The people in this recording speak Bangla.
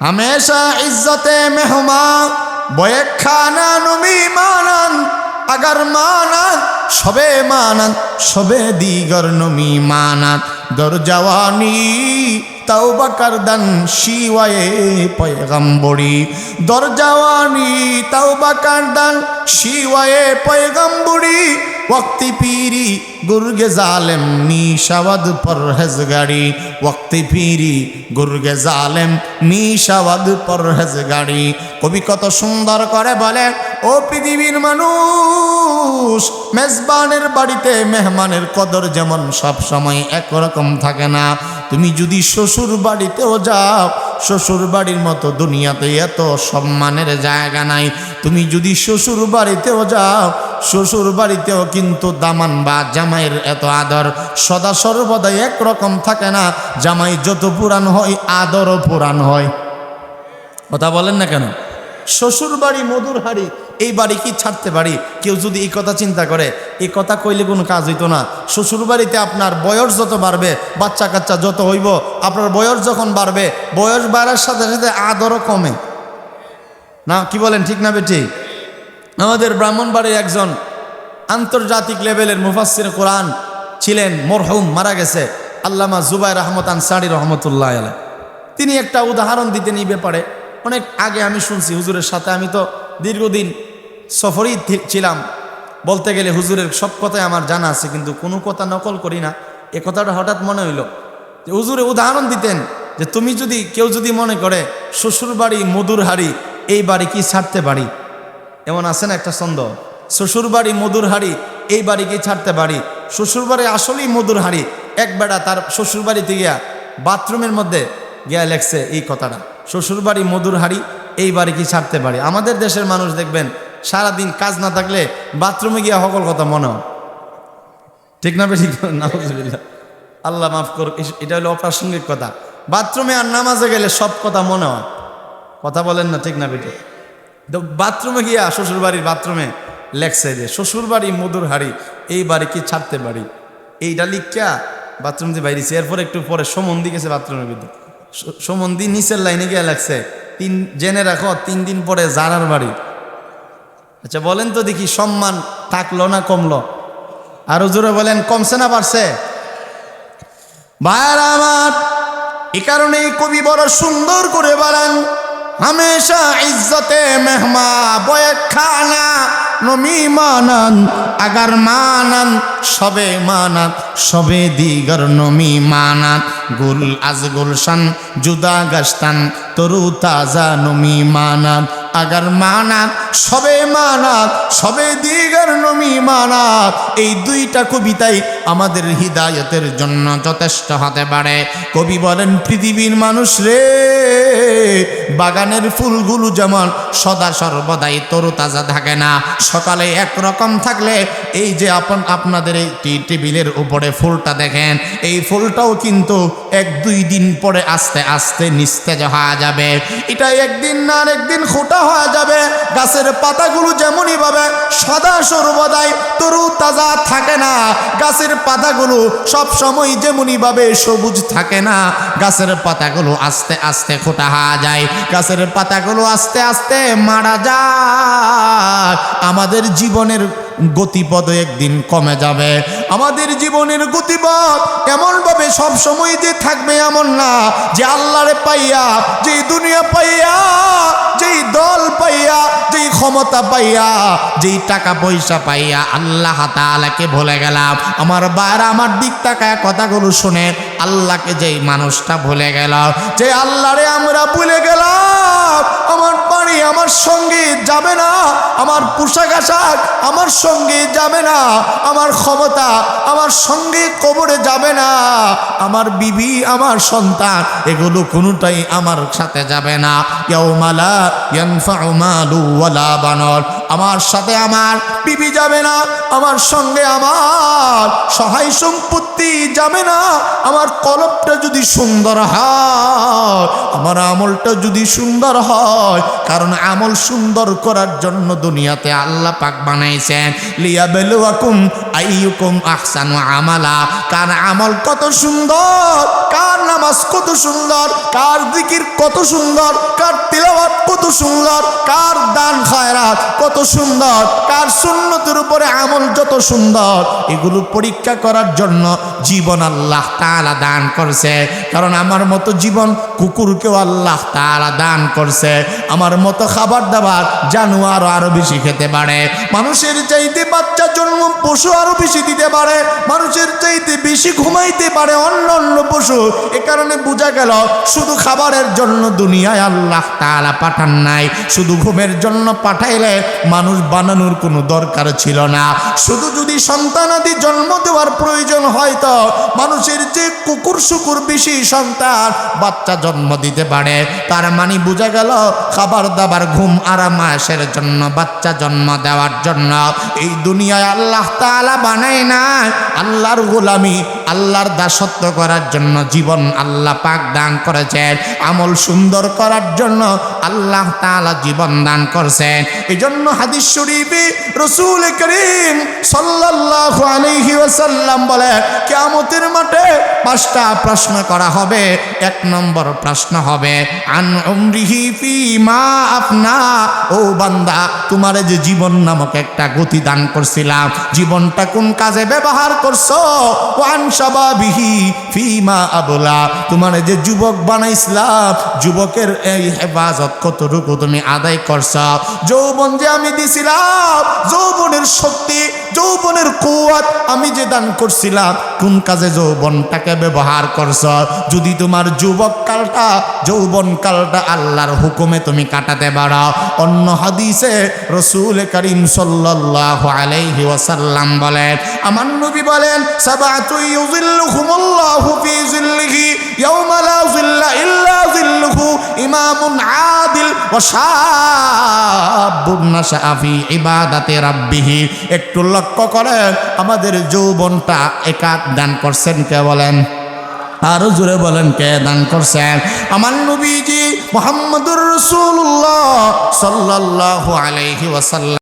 हमेशा इज्जत मेहमा বয়ে খানা নমি মানান আগার মানান সবে মানান সবে দিগর নমি মানান দর জওয়ানি তাওবা করদান শিওয়ে পয়গম্বরি দর জওয়ানি তাওবা করদান শিওয়ে পয়গম্বরি وقت پیری گرگ ظالم نی شود গাড়ি وقت پیری گرگ ظالم নি পরহেজ গাড়ি কবি কত সুন্দর করে বলে ও পৃথিবীর মানুষ মেজবানের বাড়িতে মেহমানের কদর যেমন সব সময় একরকম থাকে না। তুমি যদি শ্বশুর বাড়িতেও যাও, শ্বশুর বাড়ির মতো দুনিয়াতে এত সম্মানের জায়গা নাই। তুমি যদি শ্বশুর বাড়িতেও যাও শ্বশুর বাড়িতেও কিন্তু দামান বা জামাইয়ের এত আদর সদা সর্বদাই একরকম থাকে না। জামাই যত পুরাণ হয়, আদরও পুরাণ হয়। কথা বলেন না কেন? শ্বশুর বাড়ি, মধুর হাড়ি, এই বাড়ি কি ছাড়তে পারি? কেউ যদি এই কথা চিন্তা করে, এই কথা কইলে কোনো কাজ হইতো না। শ্বশুর বাড়িতে আপনার বয়স যত বাড়বে, বাচ্চা কাচ্চা যত হইব, আপনার বয়স যখন বাড়বে, বয়স বাড়ার সাথে সাথে আদরও কমে। না, কি বলেন, ঠিক না বেটি আমাদের ব্রাহ্মণবাড়ির একজন আন্তর্জাতিক লেভেলের মুফাসির কোরআন ছিলেন, মরহুম, মারা গেছে, আল্লামা জুবাই রহমত আনসারি রহমতুল্লাহ আলাই তিনি একটা উদাহরণ দিতেন এই ব্যাপারে। অনেক আগে আমি শুনছি, হুজুরের সাথে আমি তো দীর্ঘদিন সফরেই ছিলাম। বলতে গেলে হুজুরের সব কথাই আমার জানা আছে, কিন্তু কোনো কথা নকল করি না। এ কথাটা হঠাৎ মনে হইল যে হুজুরে উদাহরণ দিতেন যে তুমি যদি, কেউ যদি মনে করে শ্বশুর বাড়ি মধুর হাড়ি এই বাড়ি কি ছাড়তে পারি? এমন আছে না একটা ছন্দ? শ্বশুর বাড়ি, মধুর হাড়ি, এই বাড়ি কি ছাড়তে পারি? শ্বশুর বাড়ি আসলেই মধুর হাড়ি। এক বেড়া তার শ্বশুর বাড়িতে গিয়া বাথরুমের মধ্যে গিয়া লেখছে এই কথাটা। শ্বশুর বাড়ি, মধুর হাড়ি, এই বাড়ি কি ছাড়তে পারি? আমাদের দেশের মানুষ দেখবেন, সারাদিন কাজ না থাকলে বাথরুমে গিয়া সকল কথা মনে হয়। ঠিক না নাউজুবিল্লাহ। আল্লাহ মাফ এস- এটা হলো অপ্রাসঙ্গিক কথা। বাথরুমে আর নামাজে গেলে সব কথা মনে হয়। কথা বলেন না, ঠিক না বেটে বাথরুমে গিয়া শ্বশুর বাড়ির বাথরুমে লেখছে যে শ্বশুর বাড়ি মধুর হাড়ি, এই বাড়ি কি ছাড়তে পারি? এইটা লিখা বাথরুম দিয়ে বাইরেছে। এরপর একটু পরে সমন্দি গেছে বাথরুমের ভিতরে। সমন্দি নিচের লাইনে গিয়ে লাগছে তিন, জেনে রাখো, তিন দিন পরে জারার বাড়ি। আচ্ছা বলেন তো দেখি সম্মান থাকল না কমলো? আরও জোরে বলেন, কমছে না পারছে ভাইয়ার আমার, এ কারণেই কবি বড় সুন্দর করে বাড়ান। হামেশা ইজ্জতে মেহমা বয়ে খানা নমি মানান, আগার মানান, সবে মানাত সবে দিগর নমি মানাত গুল আজ গুলশান, জুদা গাস্তান, তরু তাজা নমি মানাত আগার মানাত সবে মানাত সবে দিগর নমি মানাত এই দুইটা কবিতাই আমাদের হৃদায়তের জন্য যথেষ্ট হতে পারে। কবি বলেন, পৃথিবীর মানুষ রে বাগানের ফুলগুলো যেমন সদা সর্বদাই তরুতাজা থাকে না, সকালে একরকম থাকলে এই যে আপন, আপনাদের এই টেবিলের উপরে ফুলটা দেখেন, এই ফুলটাও কিন্তু এক দুই দিন পরে আস্তে আস্তে নিস্তেজ হওয়া যাবে। এটা একদিন না একদিন খোটা হয়ে যাবে, গাছের পাতাগুলো যেমনই ভাবে সদা সর্বদাই তরু তাজা থাকে না, গাছের পাতাগুলো সব সময় যেমনই ভাবে সবুজ থাকে না, গাছের পাতাগুলো আস্তে আস্তে খোটা হয়ে। যায়। গাছের পাতাগুলো আস্তে আস্তে মারা যায়। আমাদের জীবনের গতিপদ একদিন কমে যাবে। আমাদের জীবনের গতিপথ এমনভাবে সব সময় যে থাকবে এমন না, যে আল্লাহরে পাইয়া যে দুনিয়া পাইয়া, যেই দল পাইয়া, যেই ক্ষমতা পাইয়া, যেই টাকা পয়সা পাইয়া আল্লাহ তাআলাকে ভুলে গেলাম। আমার বাইরে আমার দিক তাকায় কথাগুলো শুনে আল্লাহকে যেই মানুষটা ভুলে গেল, যে আল্লাহরে আমরা ভুলে গেলাম। বাড়ি আমার সঙ্গে যাবে না, আমার পোশাক আশাক আমার সঙ্গে যাবে না, আমার ক্ষমতা আমার সঙ্গে কবরে যাবে না, আমার বিবি, আমার সন্তান, এগুলো কোনোটাই আমার সাথে যাবে না। বানর আমার সাথে আমার বিবি যাবে না, আমার সঙ্গে আমার সহায় সম্পত্তি যাবে না, আমার কলবটা যদি সুন্দর হয়, আমার আমলটা যদি সুন্দর হয় কারণ আমল সুন্দর করার জন্য দুনিয়াতে আল্লাহ পাক বানাইছেন। লিয়া বেলুয়াকুম আইয়ুকুম আহসানু আমালা। কার আমল কত সুন্দর, কার নামাজ কত সুন্দর, কার দিকির কত সুন্দর, কার তিলাওয়াত কত সুন্দর, কার দান খায়রাত কত সুন্দর, কার সুন্নতের উপরে আমল যত সুন্দর, এগুলো পরীক্ষা করার জন্য জীবন আল্লাহ তাআলা দান করছে। কারণ আমার মতো জীবন কুকুরকেও আল্লাহ তাআলা দান করছে। আমার মতো খাবার দাবার জানোয়ারও আরও বেশি খেতে পারে। মানুষের চাইতে বাচ্চা জন্ম পশু আরও বেশি দিতে পারে। মানুষের চাইতে বেশি ঘুমাইতে পারে অন্য অন্য পশু। এ কারণে বোঝা গেল, শুধু খাবারের জন্য দুনিয়ায় আল্লাহ তাআলা পাঠান নাই। শুধু ঘুমের জন্য পাঠাইলে মানুষ বানানোর কোনো দরকার ছিল না। শুধু যদি সন্তানাদি জন্ম দেওয়ার প্রয়োজন হয় তো মানুষের যে কুকুর শুকুর বেশি সন্তান বাচ্চা জন্ম দিতে পারে। তার মানে বোঝা গেল খাবার দাবার ঘুম আরাম আয়েশের জন্য, বাচ্চা জন্ম দেওয়ার জন্য। এই দুনিয়ায় আল্লাহ তাআলা বানায় না আল্লাহর গোলামি, আল্লাহর দাসত্ব করার জন্য জীবন আল্লাহ পাক দান করেছেন। আমল সুন্দর করার জন্য আল্লাহ তাআলা জীবন দান করছেন। এই জন্য হাদিস শরীফে রসুল করিম সাল্লাল্লাহু আলাইহি ওয়াসাল্লাম বলে, কিয়ামতের মাঠে পাঁচটা প্রশ্ন করা হবে। এক নম্বর প্রশ্ন হবে, আন উমরিহি ফি মা আপনা ও বান্দা, তোমার যে জীবন নামক একটা গতি দান করছিলাম, জীবনটা কোন কাজে ব্যবহার করছ? ওয়ান সাবাবিহি ফি মা আবলা। তোমার যে যুবক বানাইছিলাম, যুবকের এই হেফাজত কতটুকু তুমি আদায় করছ? যৌবন যে আমি দিছিলাম যৌবনের শক্তি যৌবনের কুয়াত আমি যে দান করছিলাম কোন কাজে যৌবনটাকে ব্যবহার করছ? যদি তোমার যুবক কালটা, যৌবন কালটা আল্লাহর হুকুমে তুমি কাটাতে পারো। অন্য হাদিসে রসুল করিম সাল্লাল্লাহু আলাইহি ওয়াসাল্লাম বলেন, আমার নবী বলেন ইমামুন আদিল রাব্বিহি। একটু লক্ষ্য করেন, আমাদের যৌবনটা একাত দান করছেন কে বলেন? আরও জোরে বলেন, কে দান করছেন? আমার নবীজি মোহাম্মদুর রসুল্লাহ সাল্লাল্লাহু আলাইহি ওয়াসাল্লাম।